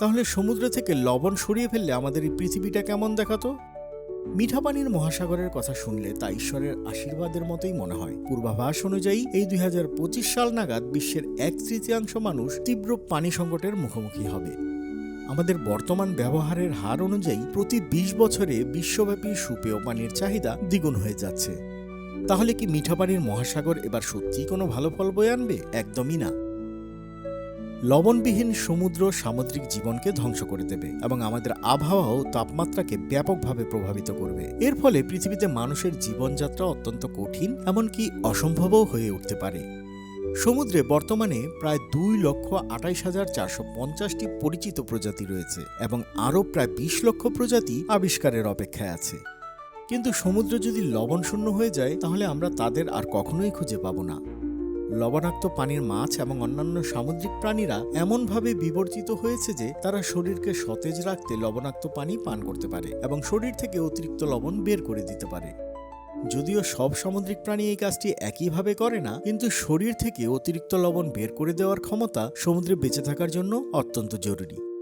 তাহলে সমুদ্র থেকে লবণ সরিয়ে ফেললে আমাদের এই পৃথিবীটা কেমন দেখাতো? মিঠা পানির মহাসাগরের কথা শুনলে তা ঈশ্বরের আশীর্বাদের মতোই মনে হয়। পূর্বাভাস অনুযায়ী, এই দুই হাজার পঁচিশ সাল নাগাদ বিশ্বের এক তৃতীয়াংশ মানুষ তীব্র পানি সংকটের মুখোমুখি হবে। আমাদের বর্তমান ব্যবহারের হার অনুযায়ী প্রতি ২০ বছরে বিশ্বব্যাপী সুপেয় পানির চাহিদা দ্বিগুণ হয়ে যাচ্ছে। তাহলে কি মিঠা পানির মহাসাগর এবার সত্যিই কোনো ভালো ফল বয়ে আনবে? একদমই না। লবণবিহীন সমুদ্র সামুদ্রিক জীবনকে ধ্বংস করে দেবে এবং আমাদের আবহাওয়া ও তাপমাত্রাকে ব্যাপকভাবে প্রভাবিত করবে। এর ফলে পৃথিবীতে মানুষের জীবনযাত্রা অত্যন্ত কঠিন, এমনকি অসম্ভবও হয়ে উঠতে পারে। সমুদ্রে বর্তমানে প্রায় দুই লক্ষ আটাইশ হাজার চারশো পঞ্চাশটি পরিচিত প্রজাতি রয়েছে এবং আরও প্রায় বিশ লক্ষ প্রজাতি আবিষ্কারের অপেক্ষায় আছে। কিন্তু সমুদ্র যদি লবণ শূন্য হয়ে যায়, তাহলে আমরা তাদের আর কখনোই খুঁজে পাবো না। লবণাক্ত পানির মাছ এবং অন্যান্য সামুদ্রিক প্রাণীরা এমনভাবে বিবর্জিত হয়েছে যে তারা শরীরকে সতেজ রাখতে লবণাক্ত পানি পান করতে পারে এবং শরীর থেকে অতিরিক্ত লবণ বের করে দিতে পারে। যদিও সব সামুদ্রিক প্রাণী এই কাজটি একইভাবে করে না, কিন্তু শরীর থেকে অতিরিক্ত লবণ বের করে দেওয়ার ক্ষমতা সমুদ্রে বেঁচে থাকার জন্য অত্যন্ত জরুরি।